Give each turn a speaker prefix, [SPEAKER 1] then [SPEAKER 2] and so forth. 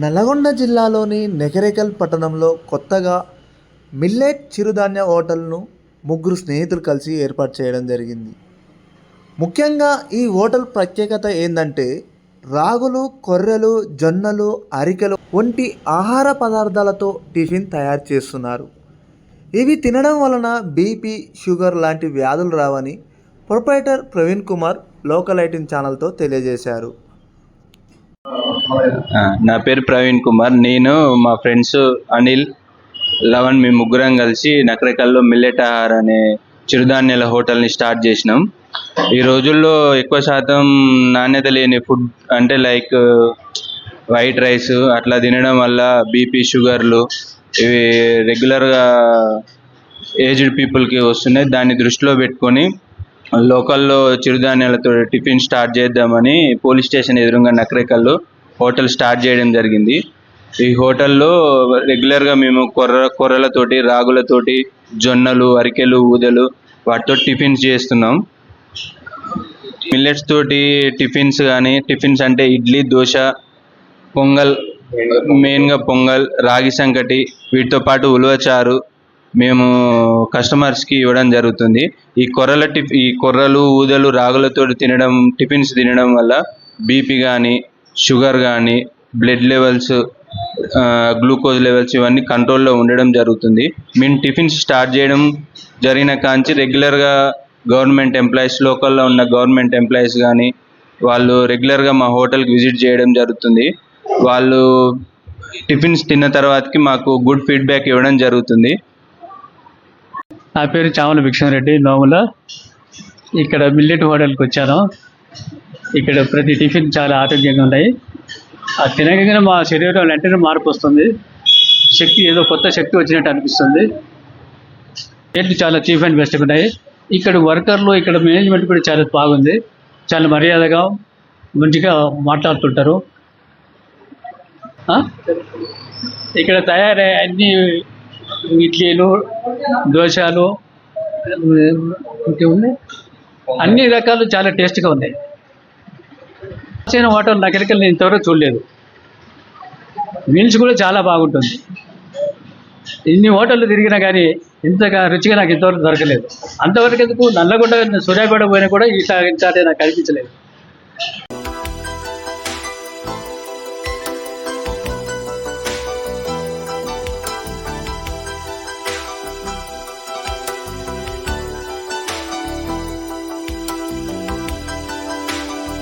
[SPEAKER 1] నల్గొండ జిల్లాలోని నెగరేకల్ పట్టణంలో కొత్తగా మిల్లెట్ చిరుధాన్య హోటల్ను ముగ్గురు స్నేహితులు కలిసి ఏర్పాటు చేయడం జరిగింది. ముఖ్యంగా ఈ హోటల్ ప్రత్యేకత ఏంటంటే రాగులు కొర్రెలు జొన్నలు అరికెలు వంటి ఆహార పదార్థాలతో టిఫిన్ తయారు చేస్తున్నారు. ఇవి తినడం వలన బీపీ షుగర్ లాంటి వ్యాధులు రావని ప్రొపరేటర్ ప్రవీణ్ కుమార్ లోకల్ ఐటీన్ ఛానల్తో తెలియజేశారు.
[SPEAKER 2] నా పేరు ప్రవీణ్ కుమార్. నేను మా ఫ్రెండ్స్ అనిల్ లవన్ మేము ముగ్గురం కలిసి నకరకల్లో మిల్లెట్ ఆహార్ అనే చిరుధాన్యాల హోటల్ని స్టార్ట్ చేసినాం. ఈ రోజుల్లో ఎక్కువ శాతం నాణ్యత లేని ఫుడ్ అంటే లైక్ వైట్ రైస్ అట్లా తినడం వల్ల బీపీ షుగర్లు ఇవి రెగ్యులర్గా ఏజ్డ్ పీపుల్కి వస్తున్నాయి. దాన్ని దృష్టిలో పెట్టుకొని లోకల్లో చిరుధాన్యాలతో టిఫిన్ స్టార్ట్ చేద్దామని పోలీస్ స్టేషన్ ఎదురుగా నకరేకల్లో హోటల్ స్టార్ట్ చేయడం జరిగింది. ఈ హోటల్లో రెగ్యులర్గా మేము కొర్ర కొర్రలతోటి రాగులతోటి జొన్నలు అరికెలు ఊదలు వాటితో టిఫిన్స్ చేస్తున్నాం. మిల్లెట్స్ తోటి టిఫిన్స్ కానీ టిఫిన్స్ అంటే ఇడ్లీ దోశ పొంగల్ మెయిన్గా పొంగల్ రాగి సంకటి వీటితో పాటు ఉలవచారు మేము కస్టమర్స్కి ఇవ్వడం జరుగుతుంది. ఈ కొర్రల టిఫ్ ఈ కొర్రలు ఊదలు రాగులతో తినడం టిఫిన్స్ తినడం వల్ల బీపీ కానీ షుగర్ కానీ బ్లడ్ లెవెల్స్ గ్లూకోజ్ లెవెల్స్ ఇవన్నీ కంట్రోల్లో ఉండడం జరుగుతుంది. మేము టిఫిన్స్ స్టార్ట్ చేయడం జరిగిన కాంచి రెగ్యులర్గా గవర్నమెంట్ ఎంప్లాయీస్ లోకల్లో ఉన్న గవర్నమెంట్ ఎంప్లాయీస్ కానీ వాళ్ళు రెగ్యులర్గా మా హోటల్కి విజిట్ చేయడం జరుగుతుంది. వాళ్ళు టిఫిన్స్ తిన్న తర్వాతకి మాకు గుడ్ ఫీడ్బ్యాక్ ఇవ్వడం జరుగుతుంది.
[SPEAKER 3] నా పేరు చామల భిక్షారెడ్డి నోముల. ఇక్కడ మిల్లెట్ హోటల్కి వచ్చాను. ఇక్కడ ప్రతి టిఫిన్ చాలా ఆరోగ్యంగా ఉన్నాయి ఆ తినగానే మా శరీరంలో వెంటనే మార్పు వస్తుంది. శక్తి ఏదో కొత్త శక్తి వచ్చినట్టు అనిపిస్తుంది. రేట్లు చాలా చీప్ అండ్ బెస్ట్గా ఉన్నాయి ఇక్కడ వర్కర్లు ఇక్కడ మేనేజ్మెంట్ కూడా చాలా బాగుంది. చాలా మర్యాదగా మంచిగా మాట్లాడుతుంటారు. ఇక్కడ తయారయ్యే అన్ని ఇడ్లీలు దోశలు ఇంకేమున్నాయి? అన్ని రకాలు చాలా టేస్ట్గా ఉన్నాయి. చిన్న హోటల్ నగరికల్ నేను ఇంతవరకు చూడలేదు. మీల్స్ కూడా చాలా బాగుంటుంది. ఇన్ని హోటళ్ళు తిరిగినా కానీ ఇంతగా రుచిగా నాకు ఇంతవరకు దొరకలేదు. అంతవరకు ఎందుకు నల్లగొండ సూర్యాపేట పోయినా కూడా ఈ ఇంత నాకు కనిపించలేదు